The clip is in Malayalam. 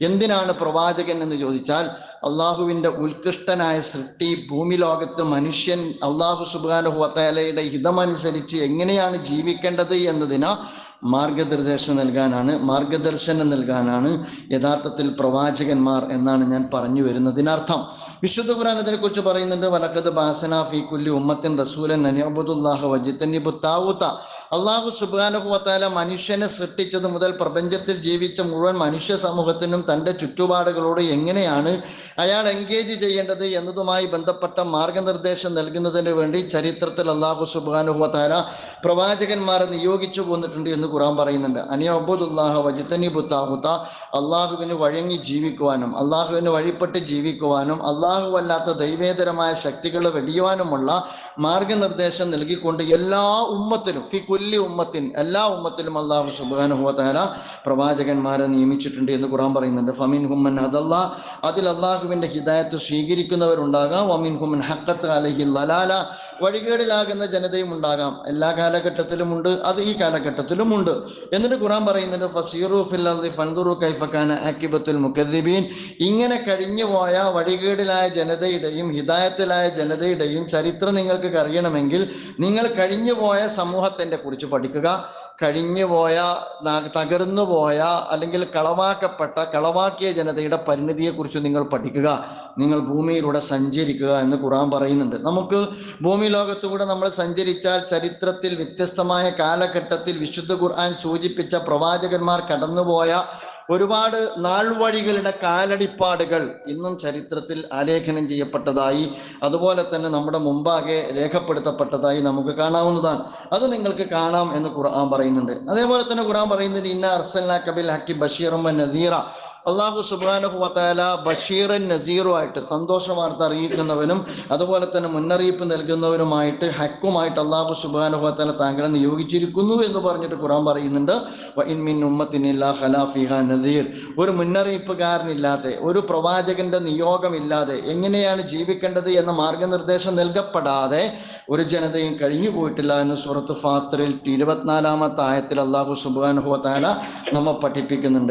എന്തിനാണ് പ്രവാചകൻ എന്ന് ചോദിച്ചാൽ അള്ളാഹുവിന്റെ ഉത്കൃഷ്ടനായ സൃഷ്ടി ഭൂമി ലോകത്ത് മനുഷ്യൻ അള്ളാഹു സുബാനുഹുവത്തലയുടെ ഹിതമനുസരിച്ച് എങ്ങനെയാണ് ജീവിക്കേണ്ടത് എന്നതിന് മാർഗനിർദ്ദേശം നൽകാനാണ്. മാർഗദർശനം നൽകാനാണ് യഥാർത്ഥത്തിൽ പ്രവാചകന്മാർ എന്നാണ് ഞാൻ പറഞ്ഞു വരുന്നതിനർത്ഥം. വിശുദ്ധ ഖുർആൻ കുറിച്ച് പറയുന്നുണ്ട് വലക്കത് ബാസന ഫി കുല്ലി ഉമ്മത്തിൻ റസൂലൻ അനിയബുദുല്ലാഹ് വജിത്തന്നിബു താവൂത്ത അള്ളാഹു സുബാനുഹുവത്താല മനുഷ്യനെ സൃഷ്ടിച്ചത് മുതൽ പ്രപഞ്ചത്തിൽ ജീവിച്ച മുഴുവൻ മനുഷ്യ സമൂഹത്തിനും തന്റെ ചുറ്റുപാടുകളോട് എങ്ങനെയാണ് അയാൾ എൻഗേജ് ചെയ്യേണ്ടത് എന്നതുമായി ബന്ധപ്പെട്ട മാർഗനിർദ്ദേശം നൽകുന്നതിന് വേണ്ടി ചരിത്രത്തിൽ അള്ളാഹു സുബാനുഹുവത്താല പ്രവാചകന്മാരെ നിയോഗിച്ചു പോന്നിട്ടുണ്ട് എന്ന് ഖുറാൻ പറയുന്നുണ്ട്. അനിയബുദുല്ലാഹ വജിത്തനി ബുത്താഹുത്ത അള്ളാഹുവിന് വഴങ്ങി ജീവിക്കുവാനും അള്ളാഹുവിന് വഴിപ്പെട്ട് ജീവിക്കുവാനും അള്ളാഹു അല്ലാത്ത ദൈവേതരമായ ശക്തികൾ വെടിയുവാനുമുള്ള മാർഗനിർദ്ദേശം നൽകിക്കൊണ്ട് എല്ലാ ഉമ്മത്തിലും ഫി കുല്ലി ഉമ്മത്തിൻ എല്ലാ ഉമ്മത്തിലും അള്ളാഹു സുബാനുഹുവല പ്രവാചകന്മാരെ നിയമിച്ചിട്ടുണ്ട് എന്ന് ഖുറാൻ പറയുന്നുണ്ട്. ഫമിൻ ഹുമ്മൻ അതല്ല അതിൽ അള്ളാഹുവിന്റെ ഹിദായത്ത് സ്വീകരിക്കുന്നവരുണ്ടാകാം. വമിൻ ഹുമൻ ഹക്കത്ത് അലഹി ലലാല വഴികേടിലാകുന്ന ജനതയും ഉണ്ടാകാം. എല്ലാ കാലഘട്ടത്തിലും ഉണ്ട് അത് ഈ കാലഘട്ടത്തിലും ഉണ്ട്. എന്നിട്ട് ഖുറാൻ പറയുന്നുണ്ട് ഫസീറു കൈഫക്കാന മുക്കദ്ദിബീൻ. ഇങ്ങനെ കഴിഞ്ഞു പോയ വഴികേടിലായ ജനതയുടെയും ഹിദായത്തിലായ ജനതയുടെയും ചരിത്രം നിങ്ങൾക്ക് അറിയണമെങ്കിൽ നിങ്ങൾ കഴിഞ്ഞു പോയ സമൂഹത്തിന്റെ കുറിച്ച് പഠിക്കുക. കഴിഞ്ഞു പോയ തകർന്നു പോയ അല്ലെങ്കിൽ കളവാക്കപ്പെട്ട കളവാക്കിയ ജനതയുടെ പരിണിതിയെക്കുറിച്ച് നിങ്ങൾ പഠിക്കുക. നിങ്ങൾ ഭൂമിയിലൂടെ സഞ്ചരിക്കുക എന്ന് ഖുറാൻ പറയുന്നുണ്ട്. നമുക്ക് ഭൂമി ലോകത്തുകൂടെ നമ്മൾ സഞ്ചരിച്ചാൽ ചരിത്രത്തിൽ വ്യത്യസ്തമായ കാലഘട്ടത്തിൽ വിശുദ്ധ ഖുർആൻ സൂചിപ്പിച്ച പ്രവാചകന്മാർ കടന്നുപോയ ഒരുപാട് നാൾവഴികളുടെ കാലടിപ്പാടുകൾ ഇന്നും ചരിത്രത്തിൽ ആലേഖനം ചെയ്യപ്പെട്ടതായി അതുപോലെ തന്നെ നമ്മുടെ മുമ്പാകെ രേഖപ്പെടുത്തപ്പെട്ടതായി നമുക്ക് കാണാവുന്നതാണ്. അത് നിങ്ങൾക്ക് കാണാം എന്ന് ഖുർആൻ പറയുന്നുണ്ട്. അതേപോലെ തന്നെ ഖുർആൻ പറയുന്നുണ്ട് ഇന്ന അർസൽ കബിൽ ഹക്കി ബഷീറും നസീറ. അള്ളാഹു സുബാനഹു വത്താല ബഷീറൻ നസീറുമായിട്ട് സന്തോഷ വാർത്ത അറിയിക്കുന്നവനും അതുപോലെ തന്നെ മുന്നറിയിപ്പ് നൽകുന്നവനുമായിട്ട് ഹക്കുമായിട്ട് അള്ളാഹു സുബാനഹു വത്താല താങ്കളെ നിയോഗിച്ചിരിക്കുന്നു എന്ന് പറഞ്ഞിട്ട് ഖുറാൻ പറയുന്നുണ്ട്. നസീർ ഒരു മുന്നറിയിപ്പുകാരനില്ലാതെ ഒരു പ്രവാചകന്റെ നിയോഗമില്ലാതെ എങ്ങനെയാണ് ജീവിക്കേണ്ടത് എന്ന മാർഗനിർദ്ദേശം നൽകപ്പെടാതെ ഒരു ജനതയും കഴിഞ്ഞു പോയിട്ടില്ല എന്ന് സൂറത്ത് ഫാത്തറിൽ ഇരുപത്തിനാലാമത്തെ ആയത്തിൽ അള്ളാഹു സുബാനുഹു വത്താല നമ്മെ പഠിപ്പിക്കുന്നുണ്ട്.